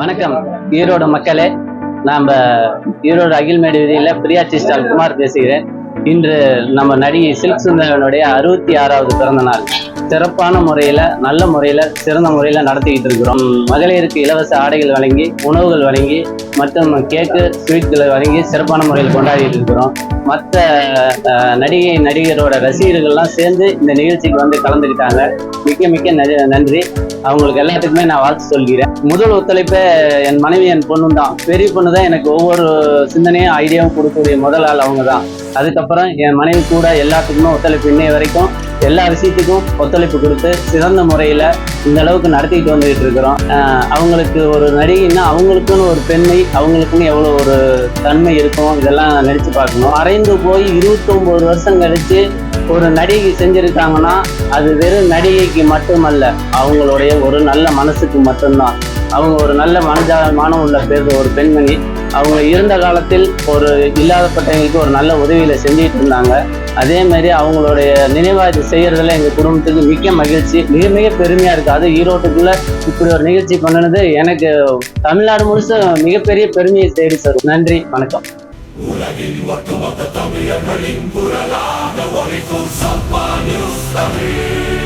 வணக்கம். ஈரோடு மக்களே நாம் ஈரோடு அகில்மேடு விதியில் பிரியாச்சி ஸ்டால் குமார் பேசுகிறேன். இன்று நம்ம நடிகை சில்க் சுந்தரனுடைய அறுபத்தி ஆறாவது பிறந்த நாள். சிறப்பான முறையில் நல்ல முறையில் சிறந்த முறையில் நடத்திக்கிட்டு இருக்கிறோம். மகளிருக்கு இலவச ஆடைகள் வழங்கி உணவுகள் வழங்கி மற்றும் கேக்கு ஸ்வீட்களை வழங்கி சிறப்பான முறையில் கொண்டாடிட்டு இருக்கிறோம். மற்ற நடிகை நடிகரோட ரசிகர்கள்லாம் சேர்ந்து இந்த நிகழ்ச்சிக்கு வந்து கலந்துக்கிட்டாங்க. மிக்க மிக்க நன்றி. அவங்களுக்கு எல்லாத்துக்குமே நான் வாழ்த்து சொல்கிறேன். முதல் ஒத்துழைப்பே என் மனைவி என் பொண்ணு தான். பெரிய பொண்ணு தான் எனக்கு ஒவ்வொரு சிந்தனையும் ஐடியாவும் கொடுக்கக்கூடிய முதல் ஆள் அவங்க தான். அதுக்கப்புறம் என் மனைவி கூட எல்லாத்துக்குமே ஒத்துழைப்பு இன்னைய வரைக்கும் எல்லா விஷயத்துக்கும் ஒத்துழைப்பு கொடுத்து சிறந்த முறையில் இந்த அளவுக்கு நடத்திட்டு வந்துகிட்டு இருக்கிறோம். அவங்களுக்கு ஒரு நடிகைன்னா அவங்களுக்குன்னு ஒரு பெண்மை அவங்களுக்குன்னு எவ்வளோ ஒரு தன்மை இருக்கும் இதெல்லாம் நினச்சி பார்க்கணும். மறைந்து போய் இருபத்தொம்போது வருஷம் கழித்து ஒரு நடிகை செஞ்சுருக்காங்கன்னா அது வெறும் நடிகைக்கு மட்டுமல்ல அவங்களுடைய ஒரு நல்ல மனசுக்கு மட்டும்தான். அவங்க ஒரு நல்ல மனஜாலமானம் உள்ள பேர் ஒரு பெண்மணி அவங்க இருந்த காலத்தில் ஒரு இல்லாதப்பட்டவங்களுக்கு ஒரு நல்ல உதவியில செஞ்சுட்டு இருந்தாங்க. அதே மாதிரி அவங்களுடைய நினைவாய்வு செய்யறதுல எங்க குடும்பத்துக்கு மிக்க மகிழ்ச்சி மிக மிக பெருமையா இருக்கு. அது ஈரோட்டுக்குள்ள இப்படி ஒரு நிகழ்ச்சி பண்ணினது எனக்கு தமிழ்நாடு முழுசும் மிகப்பெரிய பெருமையை தேடி சார் நன்றி வணக்கம். உலகின் ஒட்டுமொத்த தமிழர்களின் குரலாக ஒலிக்கும் சப்பா நியூஸ் தமிழ்.